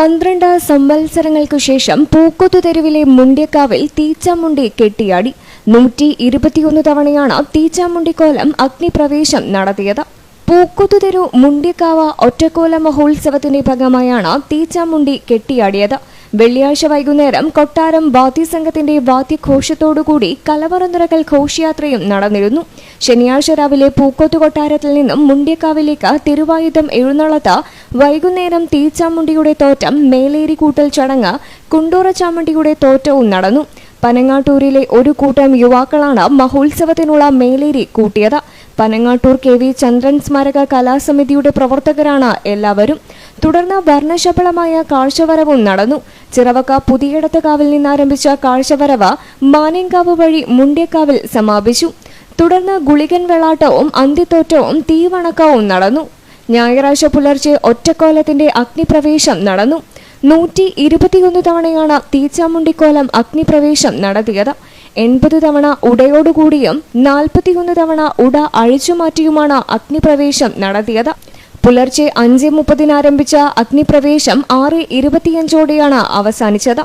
പന്ത്രണ്ട് സംവത്സരങ്ങൾക്കു ശേഷം പൂക്കൊത്തു തെരുവിലെ മുണ്ട്യക്കാവിൽ തീച്ചാമുണ്ടി കെട്ടിയാടി. നൂറ്റി ഇരുപത്തിയൊന്ന് തവണയാണ് തീച്ചാമുണ്ടിക്കോലം അഗ്നിപ്രവേശം നടത്തിയത്. പൂക്കൊത്തുതെരു മുണ്ട്യക്കാവ ഒറ്റക്കോല മഹോത്സവത്തിന്റെ ഭാഗമായാണ് തീച്ചാമുണ്ടി കെട്ടിയാടിയത്. വെള്ളിയാഴ്ച വൈകുന്നേരം കൊട്ടാരം വാദ്യസംഘത്തിന്റെ വാദ്യഘോഷത്തോടുകൂടി കലവറനിറകൽ ഘോഷയാത്രയും നടന്നിരുന്നു. ശനിയാഴ്ച രാവിലെ പൂക്കോത്ത് കൊട്ടാരത്തിൽ നിന്നും മുണ്ടിയക്കാവിലേക്ക് തിരുവായുധം എഴുന്നള്ളത്ത് വൈകുന്നേരം തീച്ചാമുണ്ടിയുടെ തോറ്റം മേലേരി കൂട്ടൽ ചടങ്ങ് കുണ്ടൂറ ചാമുണ്ടിയുടെ തോറ്റവും നടന്നു. പനങ്ങാട്ടൂരിലെ ഒരു കൂട്ടം യുവാക്കളാണ് മഹോത്സവത്തിനുള്ള മേലേരി കൂട്ടിയത്. പനങ്ങാട്ടൂർ കെ വി ചന്ദ്രൻ സ്മാരക കലാസമിതിയുടെ പ്രവർത്തകരാണ് എല്ലാവരും. തുടർന്ന് വർണശബളമായ കാഴ്ചവരവും നടന്നു. ചിറവക്ക പുതിയിടത്തുകാവിൽ നിന്നാരംഭിച്ച കാഴ്ചവരവ് മാനേങ്കാവ് വഴി മുണ്ടേക്കാവിൽ സമാപിച്ചു. തുടർന്ന് ഗുളികൻ വെള്ളാട്ടവും അന്തിത്തോറ്റവും തീവണക്കവും നടന്നു. ഞായറാഴ്ച പുലർച്ചെ ഒറ്റക്കോലത്തിന്റെ അഗ്നിപ്രവേശം നടന്നു. നൂറ്റി ഇരുപത്തിയൊന്ന് തവണയാണ് തീച്ചാമുണ്ടിക്കോലം അഗ്നിപ്രവേശം നടത്തിയത്. എൺപത് തവണ ഉടയോടുകൂടിയും നാൽപ്പത്തിയൊന്ന് തവണ ഉട അഴിച്ചുമാറ്റിയുമാണ് അഗ്നിപ്രവേശം നടത്തിയത്. പുലർച്ചെ അഞ്ച് മുപ്പതിനാരംഭിച്ച അഗ്നിപ്രവേശം ആറ് ഇരുപത്തിയഞ്ചോടെയാണ് അവസാനിച്ചത്.